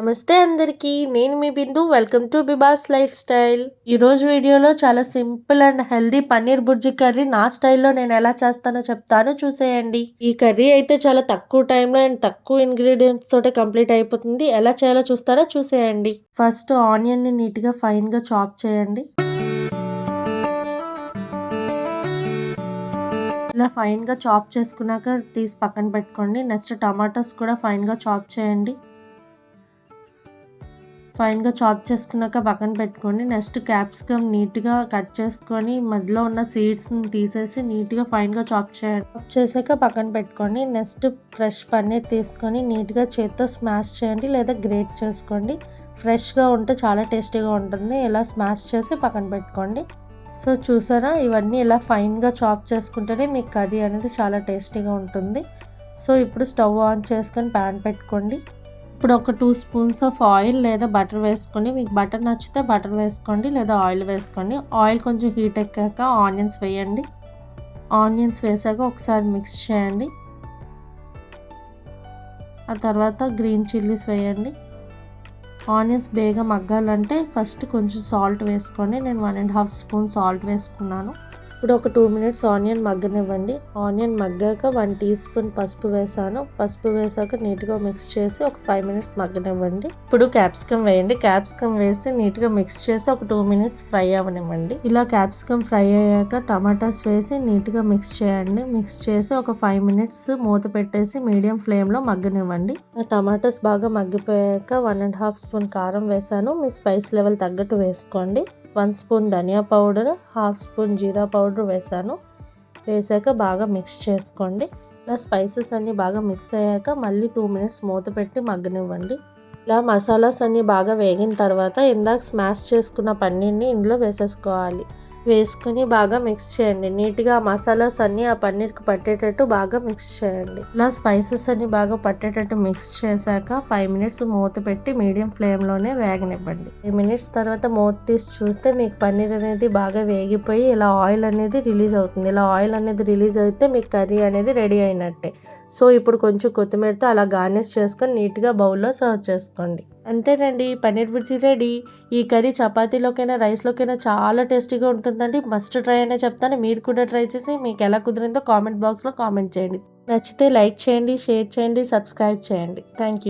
నమస్తే అందరికీ నేను మీ బిందు. వెల్కమ్ టు బిబాస్ లైఫ్ స్టైల్. ఈరోజు వీడియోలో చాలా simple and healthy paneer bhurji curry నా స్టైల్లో నేను ఎలా చేస్తానో చెప్తాను. చూసేయండి. ఈ కర్రీ అయితే చాలా తక్కువ టైంలో అండ్ తక్కువ ఇంగ్రీడియంట్స్ తోటే కంప్లీట్ అయిపోతుంది. ఎలా చేయాలో చూస్తారో చూసేయండి. ఫస్ట్ ఆనియన్ని నీట్గా ఫైన్గా చాప్ చేయండి. ఇలా ఫైన్గా చాప్ చేసుకున్నాక తీసి పక్కన పెట్టుకోండి. నెక్స్ట్ టమాటోస్ కూడా ఫైన్గా చాప్ చేయండి. ఫైన్గా చాప్ చేసుకున్నాక పక్కన పెట్టుకోండి. నెక్స్ట్ క్యాప్సికమ్ నీట్గా కట్ చేసుకొని మధ్యలో ఉన్న సీడ్స్ని తీసేసి నీట్గా ఫైన్గా చాప్ చేయండి. చాప్ చేసాక పక్కన పెట్టుకోండి. నెక్స్ట్ ఫ్రెష్ పన్నీర్ తీసుకొని నీట్గా చేత్తో స్మాష్ చేయండి లేదా గ్రేట్ చేసుకోండి. ఫ్రెష్గా ఉంటే చాలా టేస్టీగా ఉంటుంది. ఇలా స్మాష్ చేసి పక్కన పెట్టుకోండి. సో చూసారా? ఇవన్నీ ఇలా ఫైన్గా చాప్ చేసుకుంటేనే మీకు కర్రీ అనేది చాలా టేస్టీగా ఉంటుంది. సో ఇప్పుడు స్టవ్ ఆన్ చేసుకొని ప్యాన్ పెట్టుకోండి. ఇప్పుడు ఒక టూ స్పూన్స్ ఆఫ్ ఆయిల్ లేదా బటర్ వేసుకొని మీకు బటర్ నచ్చితే బటర్ వేసుకోండి లేదా ఆయిల్ వేసుకోండి. ఆయిల్ కొంచెం హీట్ ఎక్కాక ఆనియన్స్ వేయండి. ఆనియన్స్ వేసాక ఒకసారి మిక్స్ చేయండి. ఆ తర్వాత గ్రీన్ చిల్లీస్ వేయండి. ఆనియన్స్ బేగా మగ్గాలంటే ఫస్ట్ కొంచెం సాల్ట్ వేసుకోండి. నేను one and half spoon salt వేసుకున్నాను. ఇప్పుడు ఒక టూ మినిట్స్ ఆనియన్ మగ్గనివ్వండి. ఆనియన్ మగ్గాక వన్ టీ స్పూన్ పసుపు వేసాను. పసుపు వేసాక నీట్గా మిక్స్ చేసి ఒక ఫైవ్ మినిట్స్ మగ్గనివ్వండి. ఇప్పుడు క్యాప్సికమ్ వేయండి. క్యాప్సికమ్ వేసి నీట్గా మిక్స్ చేసి ఒక టూ మినిట్స్ ఫ్రై అవ్వనివ్వండి ఇలా క్యాప్సికమ్ ఫ్రై అయ్యాక టమాటాస్ వేసి నీట్గా మిక్స్ చేయండి. మిక్స్ చేసి ఒక ఫైవ్ మినిట్స్ మూత పెట్టేసి మీడియం ఫ్లేమ్లో మగ్గనివ్వండి. టమాటాస్ బాగా మగ్గిపోయాక వన్ అండ్ హాఫ్ స్పూన్ కారం వేసాను. మీ స్పైస్ లెవెల్ తగ్గట్టు వేసుకోండి. One spoon dhania powder half spoon jeera powder వేసాను. వేసాక బాగా మిక్స్ చేసుకోండి. ఇలా స్పైసెస్ అన్నీ బాగా మిక్స్ అయ్యాక మళ్ళీ టూ మినిట్స్ మూత పెట్టి మగ్గనివ్వండి. ఇలా మసాలాస్ అన్నీ బాగా వేగిన తర్వాత ఇందాక స్మాష్ చేసుకున్న పన్నీర్ని ఇందులో వేసేసుకోవాలి. వేసుకుని బాగా మిక్స్ చేయండి. నీట్గా మసాలాస్ అన్నీ ఆ పన్నీర్కి పట్టేటట్టు బాగా మిక్స్ చేయండి. ఇలా స్పైసెస్ అన్ని బాగా పట్టేటట్టు మిక్స్ చేశాక ఫైవ్ మినిట్స్ మూత పెట్టి మీడియం ఫ్లేమ్లోనే వేగనివ్వండి. ఫైవ్ మినిట్స్ తర్వాత మూత తీసి చూస్తే మీకు పన్నీర్ అనేది బాగా వేగిపోయి ఇలా ఆయిల్ అనేది రిలీజ్ అవుతుంది. ఇలా ఆయిల్ అనేది రిలీజ్ అయితే మీకు కర్రీ అనేది రెడీ అయినట్టే. సో ఇప్పుడు కొంచెం కొత్తిమీరతో అలా గార్నిష్ చేసుకొని నీట్గా బౌల్లో సర్వ్ చేసుకోండి. అంతేనండి పన్నీర్ బుర్జీ రెడీ. ఈ కర్రీ చపాతీలోకైనా రైస్లోకైనా చాలా టేస్టీగా ఉంటుందండి. మస్ట్ ట్రై అనే చెప్తాను. మీరు కూడా ట్రై చేసి మీకు ఎలా కుదిరిందో కామెంట్ బాక్స్లో కామెంట్ చేయండి. నచ్చితే లైక్ చేయండి షేర్ చేయండి సబ్స్క్రైబ్ చేయండి. Thank you